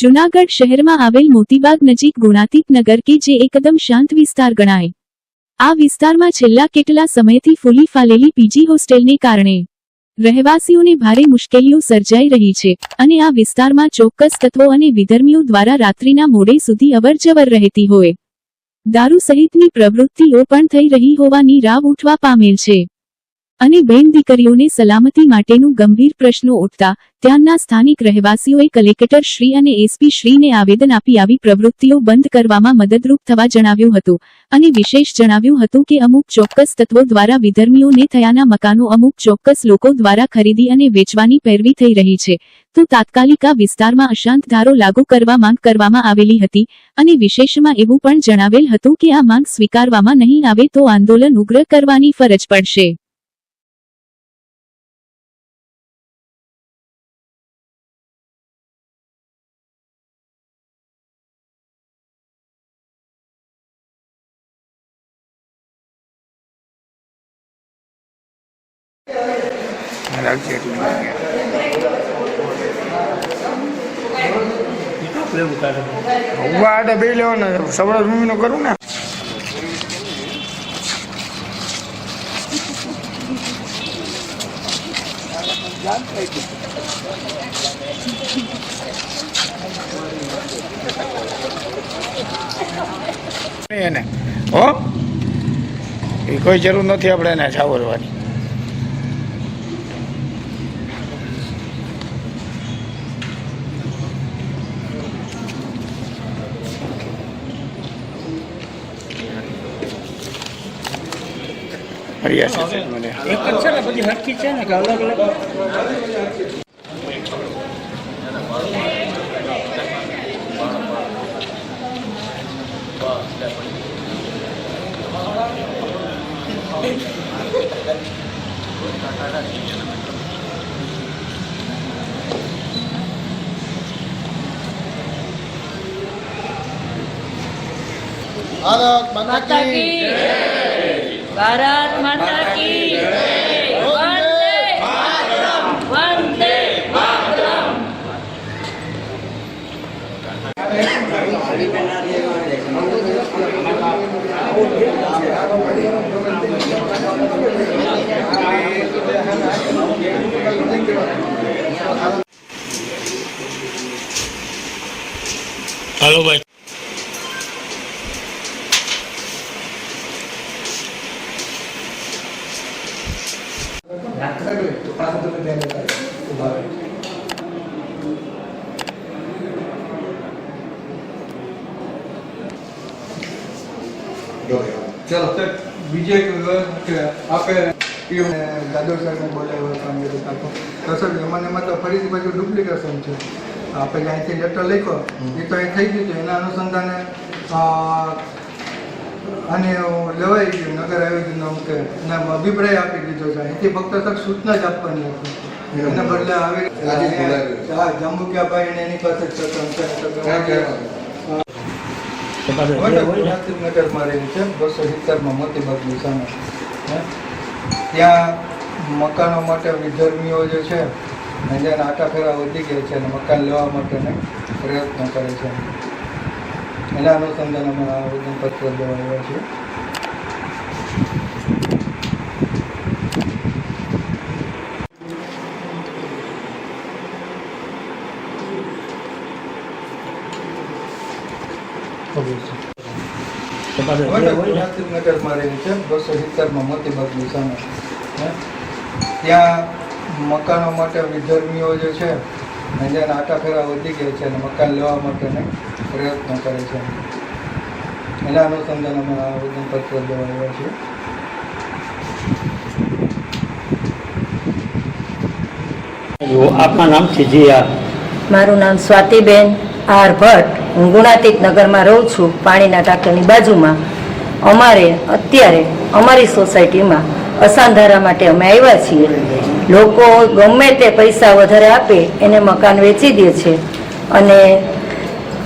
જુનાગઢ શહેરમાં આવેલ મોતીબાગ નજીક ગુણાતીત નગર કે જે એકદમ શાંત વિસ્તાર ગણાય. આ વિસ્તારમાં છેલ્લા કેટલા સમયથી ફૂલી ફાલેલી પીજી હોસ્ટેલને કારણે રહેવાસીઓને ભારે મુશ્કેલીઓ સર્જાઈ રહી છે અને આ વિસ્તારમાં ચોક્કસ તત્વો અને વિધર્મીઓ દ્વારા રાત્રિના મોડે સુધી અવરજવર રહેતી હોય. દારૂ સહિતની પ્રવૃત્તિઓ પણ થઈ રહી હોવાની રાવ ઉઠવા પામેલ છે. અને બેન દીકરીઓને સલામતી માટેનું ગંભીર પ્રશ્નો ઉઠતા ત્યાંના સ્થાનિક રહેવાસીઓએ કલેક્ટર શ્રી અને એસપી શ્રીને આવેદન આપી આવી પ્રવૃત્તિઓ બંધ કરવામાં મદદરૂપ થવા જણાવ્યું હતું અને વિશેષ જણાવ્યું હતું કે અમુક ચોક્કસ તત્વો દ્વારા વિધર્મીઓને થયાના મકાનો અમુક ચોક્કસ લોકો દ્વારા ખરીદી અને વેચવાની પેરવી થઈ રહી છે, તો તાત્કાલિક વિસ્તારમાં અશાંત ધારો લાગુ કરવા માંગ કરવામાં આવેલી હતી અને વિશેષમાં એવું પણ જણાવેલ હતું કે આ માંગ સ્વીકારવામાં નહીં આવે તો આંદોલન ઉગ્ર કરવાની ફરજ પડશે. આડે બે લેવાના સવડા મમ્મીનું કરું ને. એને હો. એ કોઈ જરૂર નથી આપણે એને છાવરવાની ફરિયાદ છે મને એક જ છે ને બધી હરખી છે ને કે અલગ અલગ ભારત માતા કી વંદે હલો ભાઈ. રાખવી હોય તો આ બધું ધ્યાન રાખે ઊભા ચલો બીજે આપણે દાદો સાહેબને બોલાવ્યો હતો અંગ્રેજી કાપો એમાં તો ફરીથી પાછું ડુપ્લિકેશન છે આપણે અહીંથી લેટર લખ્યો એ તો અહીં થઈ ગયું છે એના અનુસંધાને અ, આને લેવાઈ ગયું નગર આયોજનનો કે એના અભિપ્રાય આપી દીધો છે. અહીંથી ફક્ત તક સૂચના જ આપવાની હતી. એના બદલે આવી હા જંબુકિયાભાઈ અને એની પાસે જ નગરમાં રહેલી છે. બસો સિત્તેરમાં મોતીબાગની સામે. ત્યાં મકાનો માટે વિધર્મીઓ જે છે જેના આટા ફેરા વધી ગયા છે અને મકાન લેવા માટેને પ્રયત્ન કરે છે. એના અનુસંધાન અમે આવેદનપત્ર દેવા આવ્યા છીએ નગરમાં રહેલી છે. બસો સિત્તેરમાં? ત્યાં મકાનો માટે વિધર્મીઓ જે છે જેના આટા ફેરા વધી ગયા છે અને મકાન લેવા માટેને પ્રયત્ન કરે છે. એના અનુસંધાન અમે આવેદનપત્ર દેવા આવ્યા છીએ આપના નામ છે જીયા મારું નામ સ્વાતિબેન આર ભટ્ટ. હું ગુણાતીત નગરમાં રહું છું પાણીના ટાંકરની બાજુમાં. અમારે અત્યારે અમારી સોસાયટીમાં અસાંધારા માટે અમે આવ્યા છીએ. લોકો ગમે તે પૈસા વધારે આપે એને મકાન વેચી દે છે. અને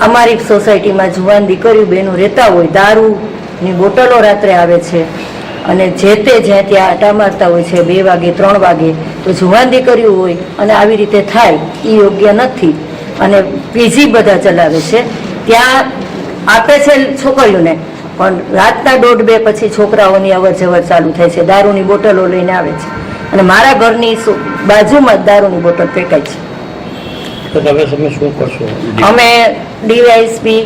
અમારી સોસાયટીમાં જુવાન દીકરીઓ બહેનો રહેતા હોય દારૂની બોટલો રાત્રે આવે છે. અને જે તે જ્યાં ત્યાં આટા મારતા હોય છે બે વાગે ત્રણ વાગે તો જુવાન દીકરીઓ હોય અને આવી રીતે થાય એ યોગ્ય નથી. અને પીજી બધા ચલાવે છે. ત્યાં આપે છે છોકરીઓને પણ રાતના દોઢ બે પછી છોકરાઓની અવર જવર ચાલુ થાય છે દારૂની બોટલો લઈને આવે છે. અને મારા ઘરની બાજુમાં જ દારૂની બોટલ ફેંકાય છે. તો તમે તમે શું કરશો? અમે ડીવાયએસપી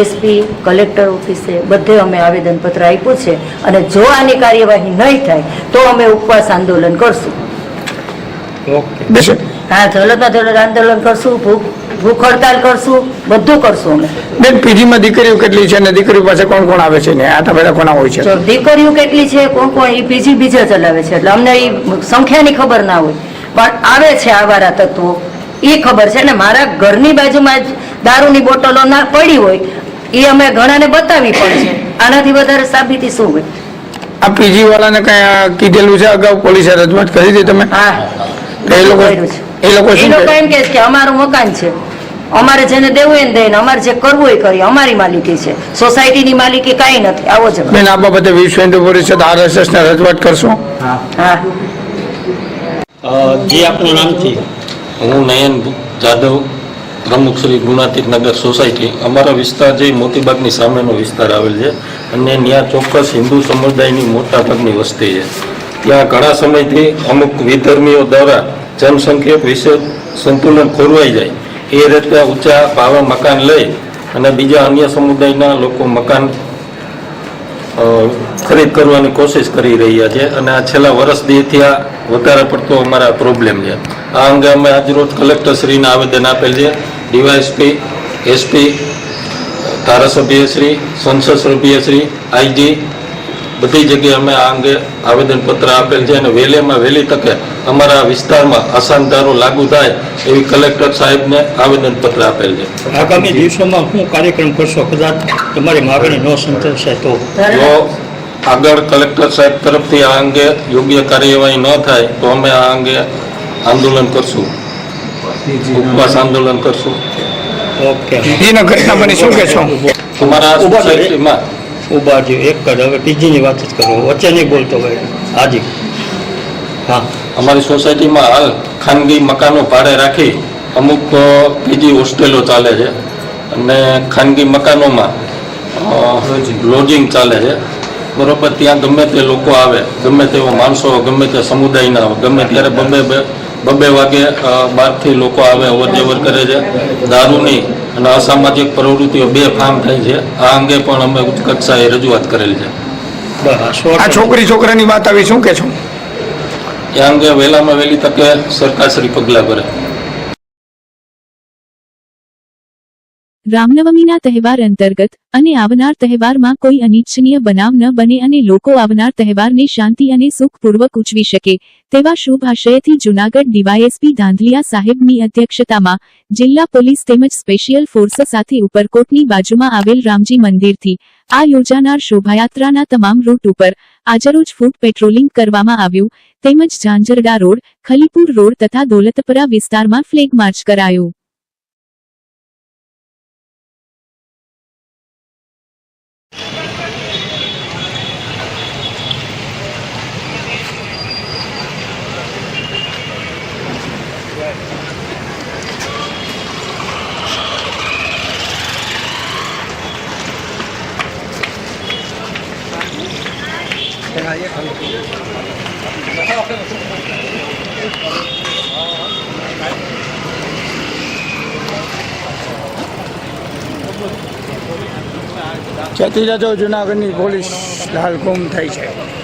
એસપી કલેક્ટર ઓફિસે બધે અમે આવેદનપત્ર આપ્યું છે અને જો આની કાર્યવાહી નહીં થાય તો અમે ઉપવાસ આંદોલન કરશું. હા જલદમાં જલદ આંદોલન કરશું ભૂખ ભૂખ હડતાલ કરશું બધું કરશું અમે. બેન પીજીમાં દીકરીઓ કેટલી છે અને દીકરીઓ પાસે કોણ કોણ આવે છે ને? આ બધા કોના હોય છે? દીકરીઓ કેટલી છે કોણ કોણ એ પીજી બીજા ચલાવે છે એટલે અમને એ સંખ્યાની ખબર ના હોય. પણ આવે છે આવારા તત્વો એ ખબર છે ને મારા ઘરની બાજુમાં જ દારૂની બોટલો ના પડી હોય એ અમે ઘણાને બતાવી પણ છે. આનાથી વધારે સાબિતી શું હોય? આ પીજી વાળાને કઈ કીધેલું છે અગાઉ પોલીસે રજૂઆત કરી હતી તમે? હા. એ લોકો એ લોકો એ શું લોકો એમ કહે છે કે અમારું મકાન છે. અમારે જેને દેવું એને દઈને અમારે જે કરવું એ કરીએ. અમારી માલિકી છે. સોસાયટીની માલિકી કાંઈ નથી. આવો છે બેન આ બાબતે વિશ્વ હિન્દુ પરિષદ આરએસએસ ને રજૂઆત કરશો? હા. અ, જે આપનું નામથી હું નયન જાદવ પ્રમુખ શ્રી ગુણાતીત નગર સોસાયટી. અમારા વિસ્તાર જે મોતીબાગની સામેનો વિસ્તાર આવેલ છે અને ત્યાં ચોક્કસ હિન્દુ સમુદાયની મોટાભાગની વસ્તી છે. ત્યાં ઘણા સમયથી અમુક વિધર્મીઓ દ્વારા જનસંખ્યા વિશે સંતુલન ખોરવાઈ જાય. એ રીતે ઊંચા ભાવે મકાન લઈ અને બીજા અન્ય સમુદાયના લોકો મકાન ખરીદ કરવાની કોશિશ કરી રહ્યા છે અને આ છેલ્લા વર્ષ દીથી આ વધારે પડતો અમારા પ્રોબ્લેમ છે. આ અંગે અમે આજરોજ કલેક્ટરશ્રીને આવેદન આપેલ છે. ડીવાયએસપી એસપી ધારાસભ્યશ્રી સંસદ સભ્યશ્રી આઈજી બધી જગ્યાએ અમે આ અંગે આવેદનપત્ર આપેલ છે અને વહેલેમાં વહેલી તકે અમારા વિસ્તારમાં અશાંતધારો લાગુ થાય એવી કલેક્ટર સાહેબને આવેદનપત્ર આપેલ છે. આગામી દિવસોમાં શું કાર્યક્રમ કરશો? કદાચ તમારી માગણી ન સંતોષાય તો. આગળ કલેક્ટર સાહેબ તરફથી આ અંગે યોગ્ય કાર્યવાહી ન થાય તો અમે આ અંગે આંદોલન કરશું. ઉપવાસ આંદોલન કરશું. ઓકે. પીજીના ઘટના બની શું કહેશો અમારા ઊભા સોસાયટીમાં? ઊભા જો એક હવે પીજીની વાત જ કરો. વચ્ચે નહીં બોલતો ભાઈ હાજી. હા. અમારી સોસાયટીમાં હાલ ખાનગી મકાનો ભાડે રાખી અમુક પીજી હોસ્ટેલો ચાલે છે અને ખાનગી મકાનોમાં લોજિંગ ચાલે છે. બરોબર ત્યાં ગમે તે લોકો આવે ગમે તેવો માણસો ગમે તે સમુદાયના આવે ગમે ત્યારે બબે બે- બબે વાગે બહારથી લોકો આવે અવર જવર કરે છે. દારૂની અને અસામાજિક પ્રવૃત્તિઓ બે ફામ થાય છે. આ અંગે પણ અમે ઉચ્ચ કક્ષાએ રજૂઆત કરેલી છે. આ છોકરી છોકરાની વાત આવી શું કે છો? એ અંગે વહેલામાં વહેલી તકે સરકારશ્રી પગલાં ભરે. રામનવમીના તહેવાર અંતર્ગત અને આવનાર તહેવારમાં કોઈ અનિચ્છનીય બનાવ ન બને અને લોકો આવનાર તહેવારને શાંતિ અને સુખપૂર્વક ઉજવી શકે, તેવા શુભ આશયથી જૂનાગઢ ડીવાયએસપી ધાંધલિયા સાહેબની અધ્યક્ષતામાં જિલ્લા પોલીસ તેમજ સ્પેશિયલ ફોર્સ સાથે ઉપરકોટની બાજુમાં આવેલ રામજી મંદિરથી આ યોજાનાર શોભાયાત્રાના તમામ રૂટ ઉપર આજરોજ ફૂટ પેટ્રોલિંગ કરવામાં આવ્યું, તેમજ ઝાંઝરડા રોડ, ખલીપુર રોડ તથા દોલતપરા વિસ્તારમાં ફ્લેગ માર્ચ કરાયો. જતી જુનાગઢની પોલીસ હાલ ગુમ થઈ છે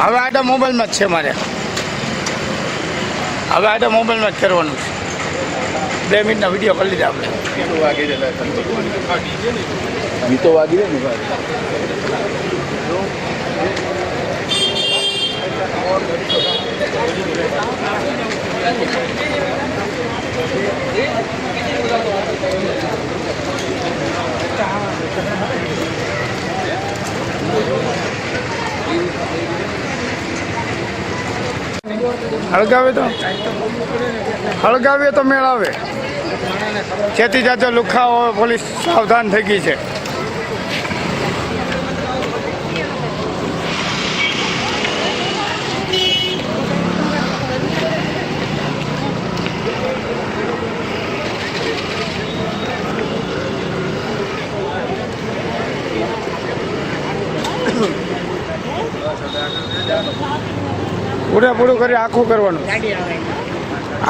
હવે આટા મોબાઈલમાં જ છે મારે. હવે આટા મોબાઈલમાં જ કરવાનું છે. બે મિનિટના વીડિયો કરી લીધા આપણે. હળગાવે તો હળગાવીએ તો મેળ આવે જેથી જાતે લુખાઓ પોલીસ સાવધાન થઈ ગઈ છે પૂરેપૂરું કરી આખું કરવાનું.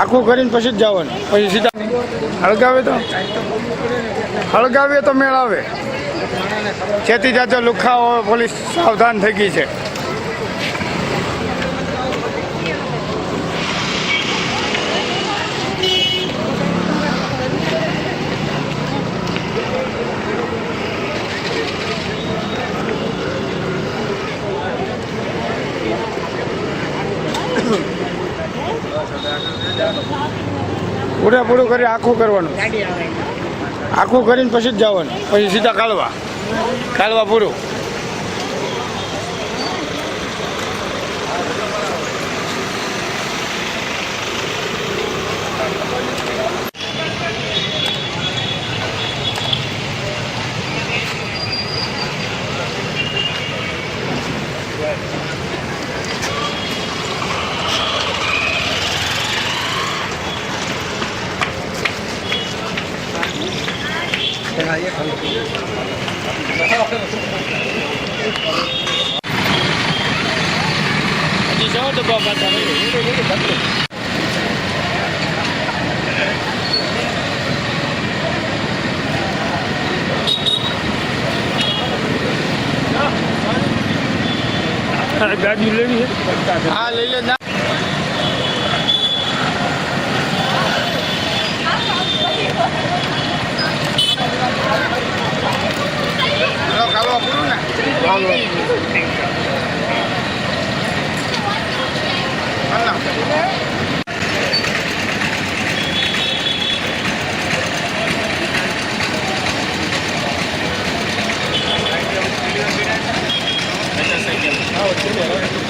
આખું કરીને પછી જ જવાનું. પછી સીધા હળગાવે તો? હળગાવીએ તો મેળ આવે. ખેતી જાતે લુખાઓ પોલીસ સાવધાન થઈ ગઈ છે. પૂરેપૂરું કરી આખું કરવાનું. આખું કરીને પછી જ જવાનું. પછી સીધા કાલવા. કાલવા પૂરું. હા લઈ લે ના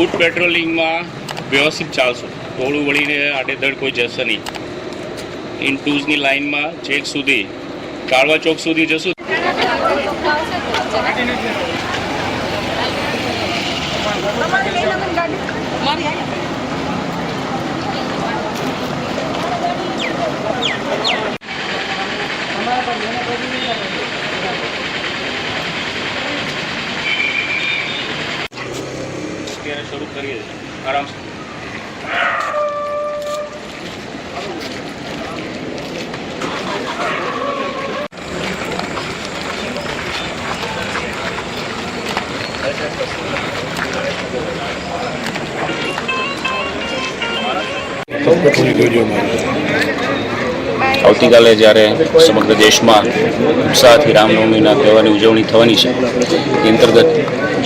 food પેટ્રોલિંગમાં વ્યવસ્થિત ચાલશું. ટોળું વળીને આડેધડ કોઈ જશે નહીં. ઇન ટુઝની લાઇનમાં છેક સુધી, કાળવા ચોક સુધી જશું. અત્યારે શરૂ કરીએ છીએ આરામથી આવતીકાલે જ્યારે સમગ્ર દેશમાં ઉત્સાહથી રામનવમીના તહેવારની ઉજવણી થવાની છે, એ અંતર્ગત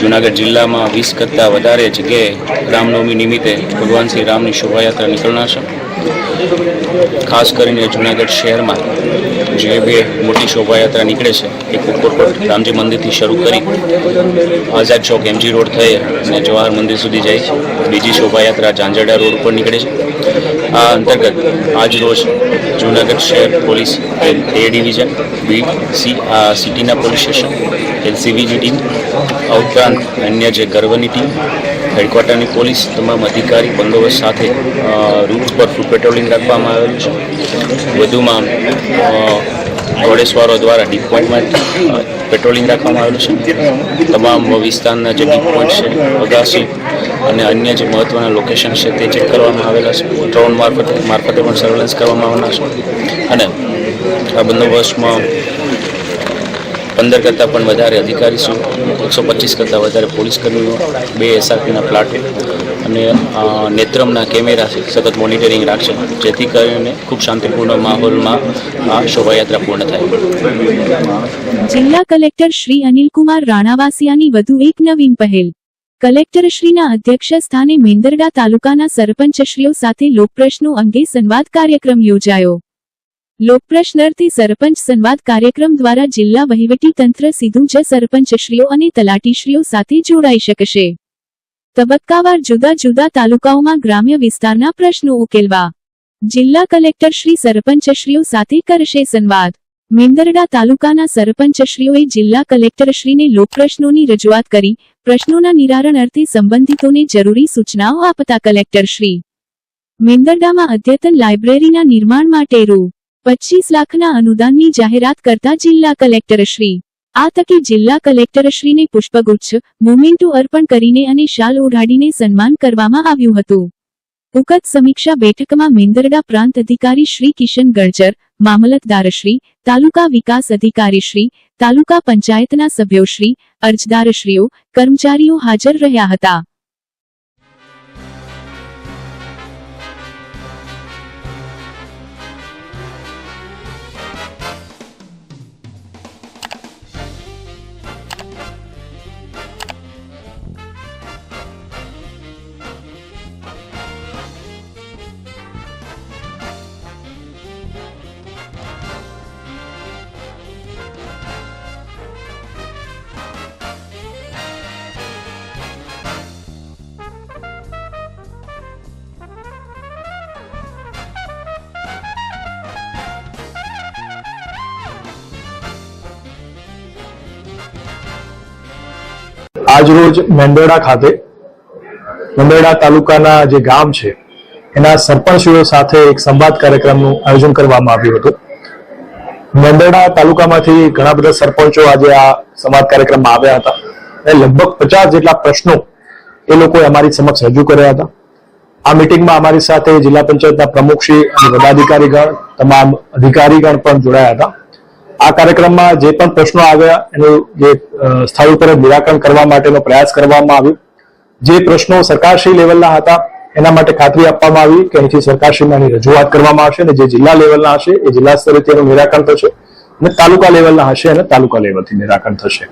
જૂનાગઢ જિલ્લામાં વીસ કરતાં વધારે જગ્યાએ રામનવમી નિમિત્તે ભગવાન શ્રી રામની શોભાયાત્રા નીકળનાર છે. ખાસ કરીને જૂનાગઢ શહેરમાં જે બે મોટી શોભાયાત્રા નીકળે છે એ કુકરકોટ રામજી મંદિરથી શરૂ કરી આઝાદ ચોક એમજી રોડ થઈ અને જવાહર મંદિર સુધી જાય છે. બીજી શોભાયાત્રા ઝાંઝરડા રોડ ઉપર નીકળે છે. આ અંતર્ગત આજ રોજ જૂનાગઢ શહેર police A division, B C સિટીના પોલીસ સ્ટેશન એલસીબીની ટીમ આ ઉપરાંત અન્ય જે ગર્વની ટીમ, હેડક્વાર્ટરની પોલીસ, તમામ અધિકારી, બંદોબસ્ત સાથે રૂટ પર પેટ્રોલિંગ રાખવામાં આવેલું છે. વધુમાં ઘોડેસવારો દ્વારા ડીપ પોઈન્ટમાં પેટ્રોલિંગ રાખવામાં આવેલું છે. તમામ વિસ્તારના જે ડીપ પોઈન્ટ છે, અગાસી અને અન્ય જે મહત્ત્વના લોકેશન છે તે ચેક કરવામાં આવેલા છે. ડ્રોન મારફતે મારફતે પણ સર્વેલન્સ કરવામાં આવેલા છે. અને આ બંદોબસ્તમાં પંદર કરતાં પણ વધારે અધિકારી શું એકસો પચીસ કરતાં વધારે પોલીસ કર્મીઓ, બે એસઆરપીના પ્લાટો અને નેત્રમના કેમેરા સતત મોનિટરિંગ રાખશે. જેથી કરીને ખૂબ શાંતિપૂર્ણ માહોલમાં આ શોભાયાત્રા પૂર્ણ થાય. જિલ્લા કલેક્ટર શ્રી અનિલકુમાર રાણાવાસિયાની વધુ એક નવીન પહેલ. કલેક્ટરશ્રીના અધ્યક્ષ સ્થાને મેંદરડા તાલુકાના સરપંચશ્રીઓ સાથે લોકપ્રશ્નો અંગે સંવાદ કાર્યક્રમ યોજાયો. લોકપ્રશ્નર્થી સરપંચ સંવાદ કાર્યક્રમ દ્વારા જિલ્લા વહીવટી તંત્ર સીધું જ સરપંચશ્રીઓ અને તલાટીશ્રીઓ સાથે જોડાઈ શકશે. તબક્કાવાર જુદા જુદા તાલુકાઓમાં ગ્રામ્ય વિસ્તારના પ્રશ્નો ઉકેલવા. જિલ્લા કલેક્ટર શ્રી સરપંચશ્રીઓ સાથે કરશે સંવાદ. મેંદરડા તાલુકાના સરપંચશ્રીઓએ જિલ્લા કલેક્ટરશ્રીને લોકપ્રશ્નોની રજૂઆત કરી, પ્રશ્નોના નિરારણ અર્થે સંબંધિતોને જરૂરી સૂચનાઓ આપતા કલેક્ટરશ્રી. મેંદરડામાં અદ્યતન લાઇબ્રેરીના નિર્માણ માટે રૂ. પચીસ લાખના અનુદાનની જાહેરાત કરતા જિલ્લા કલેક્ટરશ્રી. આ તકે જિલ્લા કલેક્ટરશ્રીને પુષ્પગુચ્છ, મોમેન્ટો અર્પણ કરીને અને શાલ ઓઢાડીને સન્માન કરવામાં આવ્યું હતું. ઉકત સમીક્ષા બેઠકમાં મેંદરડા પ્રાંત અધિકારી શ્રી કિશન ગણચર મામલતદારશ્રી, તાલુકા વિકાસ અધિકારીશ્રી, તાલુકા પંચાયતના સભ્યોશ્રી, અરજદારશ્રીઓ, કર્મચારીઓ હાજર રહ્યા હતા. આજરોજ મેંદરડા ખાતે મેંદરડા તાલુકાના જે ગામ છે, એના સરપંચીઓ સાથે એક સંવાદ કાર્યક્રમનું આયોજન કરવામાં આવ્યું હતું. મેંદરડા તાલુકામાંથી ઘણા બધા સરપંચો આજે આ સંવાદ કાર્યક્રમમાં આવ્યા હતા. અને લગભગ પચાસ જેટલા પ્રશ્નો એ લોકોએ અમારી સમક્ષ રજૂ કર્યા હતા. આ મિટિંગમાં અમારી સાથે જિલ્લા પંચાયતના પ્રમુખશ્રી અને પદાધિકારીગણ તમામ અધિકારીગણ પણ જોડાયા હતા. આ કાર્યક્રમમાં જે પણ પ્રશ્નો આવ્યા, એનું જે સ્થળ ઉપર નિરાકરણ કરવા માટેનો પ્રયાસ કરવામાં આવ્યો. જે પ્રશ્નો સરકારશ્રી લેવલના હતા, એના માટે ખાતરી આપવામાં આવી કે અહીંથી સરકારશ્રીમાં એની રજૂઆત કરવામાં આવશે અને જે જિલ્લા લેવલના હશે, એ જિલ્લા સ્તરે તેનું નિરાકરણ થશે અને તાલુકા લેવલના હશે અને તાલુકા લેવલથી નિરાકરણ થશે.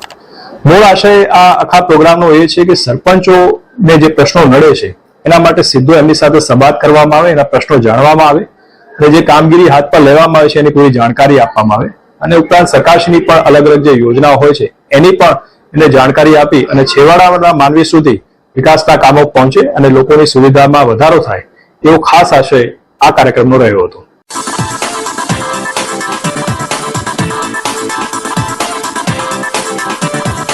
મૂળ આશય આ આખા પ્રોગ્રામનો એ છે કે સરપંચોને જે પ્રશ્નો નડે છે, એના માટે સીધો એમની સાથે સંવાદ કરવામાં આવે, એના પ્રશ્નો જાણવામાં આવે અને જે કામગીરી હાથ પર લેવામાં આવે છે, એની પૂરી જાણકારી આપવામાં આવે. અને ઉપરાંત સરકારશ્રીની પણ અલગ અલગ જે યોજનાઓ હોય છે, એની પણ એને જાણકારી આપી અને છેવાડાના માનવી સુધી વિકાસના કામો પહોંચે અને લોકોની સુવિધામાં વધારો થાય, એવો ખાસ આશય આ કાર્યક્રમનો રહ્યો હતો.